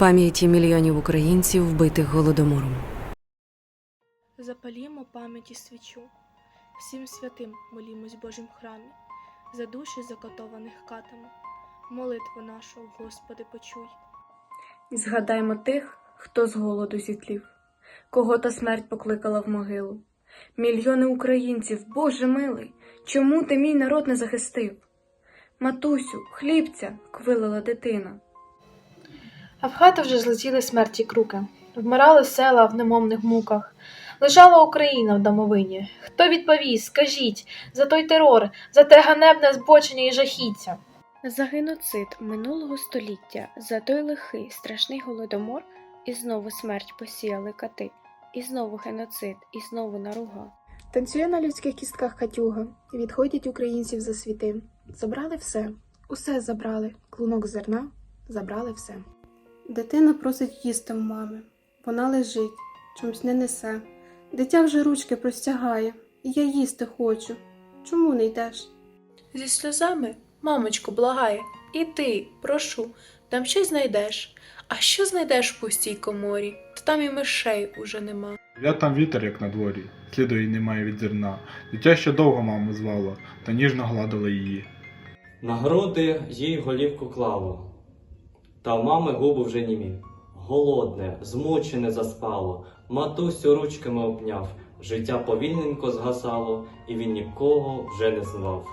пам'яті мільйонів українців, вбитих голодомором. Запалімо пам'яті свічу, всім святим молімось в Божім храмі, за душі закатованих катами, молитву нашу, Господи, почуй. І згадаймо тих, хто з голоду зітлів, кого та смерть покликала в могилу. Мільйони українців, Боже милий, чому ти мій народ не захистив? Матусю, хлібця, квилила дитина. А в хату вже злетіли смерті круки, вмирали села в немовних муках. Лежала Україна в домовині. Хто відповість, скажіть, за той терор, за те ганебне збочення і жахіття. За геноцид минулого століття, за той лихий страшний голодомор, і знову смерть посіяли кати, і знову геноцид, і знову наруга. Танцює на людських кістках катюга, відходять українців за світи. Забрали все, усе забрали, клунок зерна, забрали все. Дитина просить їсти в мами. Вона лежить, чомусь не несе. Дитя вже ручки простягає, і я їсти хочу. Чому не йдеш? Зі сльозами, мамочку, благає, і ти, прошу, там щось знайдеш. А що знайдеш в пустій коморі? Та там і мишей уже нема. Я там вітер, як на дворі, сліду й немає від зерна. Дитя ще довго маму звало, та ніжно гладила її. На груди їй голівку клало, та у мами губи вже німі. Голодне, змучене заспало, матусю ручками обняв, життя повільненько згасало, і він нікого вже не звав.